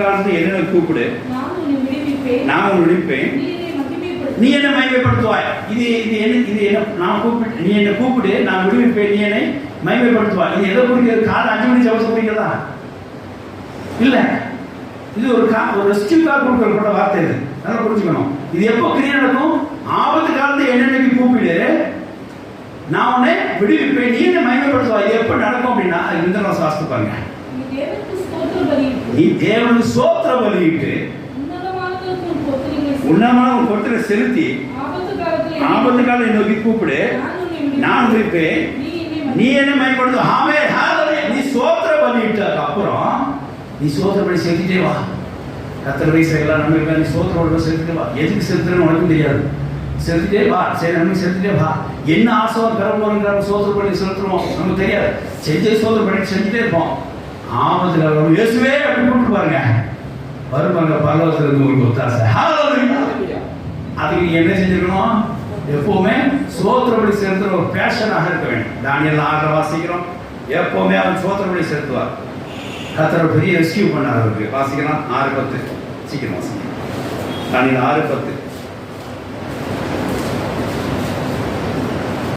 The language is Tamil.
காலத்து என்னை கூப்பிடு? நான் விடுப்பேன் நீ என்னை மகிமைப்படுத்துவாய். இது இது என்ன இது என்ன நான் கூப்பிட்டு நீ என்ன கூப்பிடு நான் விடுவிப்பேன் நீ என்னை மகிமைப்படுத்துவாய். இது எதை குறிக்கிறது? காலை அஞ்சு மணி ஜபத்தை குறிக்கிறதா? இல்ல. இது ஒரு கா ஒரு ரெஸ்டியூக்காக கொடுக்கப்பட்ட வார்த்தை இது. நல்லா புரிஞ்சுக்கணும். இது எப்போ கிரியை நடக்கும்? ஆபத்து காலத்தை என்னென்னைக்கு கூப்பிடு? நான் உன்னை விடுவிப்பேன் நீ என்ன எப்போ ஒரு கொட்டரை செலுத்தி ஆபத்து காலத்தில் ஆபத்து காலம் என்னை நோக்கி கூப்பிடு. நான் உன்னை விடுவிப்பேன். நான் விடுவிப்பேன் நீ என்னை மயப்படுத்து ஆமே ஹalleluya. நீ சோத்திர பண்ணிட்டதுக்கு அப்புறம் நீ சோத்திர பண்ணி செலுத்திட்டே வா. கத்தர் வயசு எல்லாம் நம்பிக்கை நீ சோத்திர பண்ணி செலுத்திட்டே வா. எதுக்கு செலுத்துறேன்னு உனக்கும் தெரியாது. செலுத்திட்டே வா சரி நம்பி செலுத்திட்டே வா. என்ன ஆசைவம் பெற போறோங்கிற சோத்திர பண்ணி செலுத்துறோம்? நமக்கு தெரியாது. செஞ்சே சோத்திர பண்ணி செஞ்சுட்டே இருப்போம். ஆபத்து காலம் இயேசுவே அப்படி கூப்பிட்டு பாருங்க. வருவாங்க பரலோகத்துல இருந்து உங்களுக்கு ஒத்தாசை. அதுக்கு என்ன செஞ்சிருக்கணும்? எப்பவுமே சோத்திரப்படி செலுத்துற ஒரு பேஷனாக இருக்க வேண்டும். தானியல் ஆக வாசிக்கிறோம். எப்பவுமே அவன் சோத்திரப்படி செலுத்துவார். கத்தரை பெரிய ரெஸ்கியூ பண்ணார் அவருக்கு. வாசிக்கலாம். ஆறு பத்து. சீக்கிரம் வாசிக்கலாம். தானியல் ஆறு பத்து.